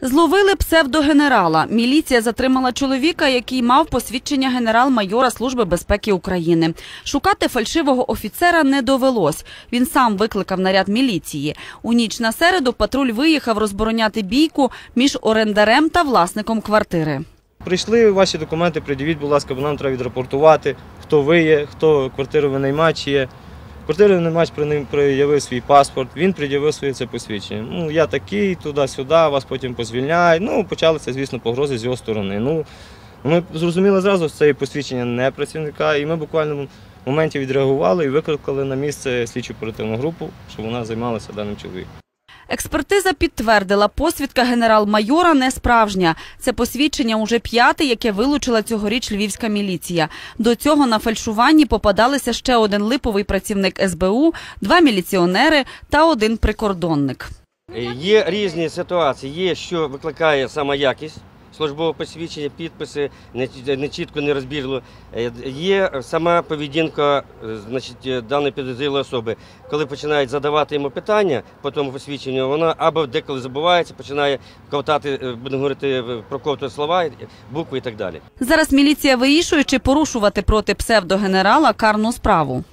Зловили псевдогенерала. Міліція затримала чоловіка, який мав посвідчення генерал-майора Служби безпеки України. Шукати фальшивого офіцера не довелось. Він сам викликав наряд міліції. У ніч на середу патруль виїхав розбороняти бійку між орендарем та власником квартири. Прийшли ваші документи, придивіть, будь ласка, бо нам треба відрапортувати, хто ви є, хто квартиру винаймач є. Квартиру винаймач при- проявив свій паспорт, він пред'явив своє це посвідчення. Ну, я такий, туди-сюди, вас потім позвільняють. Ну, почалися, звісно, погрози з його сторони. Ну, ми зрозуміли зразу, що це посвідчення не працівника, і ми буквально в моменті відреагували і викликали на місце слідчу оперативну групу, щоб вона займалася даним чоловіком. Експертиза підтвердила, посвідка генерал-майора не справжня. Це посвідчення уже п'яте, яке вилучила цьогоріч львівська міліція. До цього на фальшуванні попадалися ще один липовий працівник СБУ, два міліціонери та один прикордонник. Є різні ситуації. Є, що викликає сама якість службового посвідчення, підписи, не, чітко, не розбірливо. Е, Є сама поведінка е, е, даної підозрілої особи. Коли починають задавати йому питання по тому посвідченню, вона або деколи забувається, починає ковтати, будемо говорити, проковтувати слова, букви і так далі. Зараз міліція вирішує, чи порушувати проти псевдогенерала карну справу.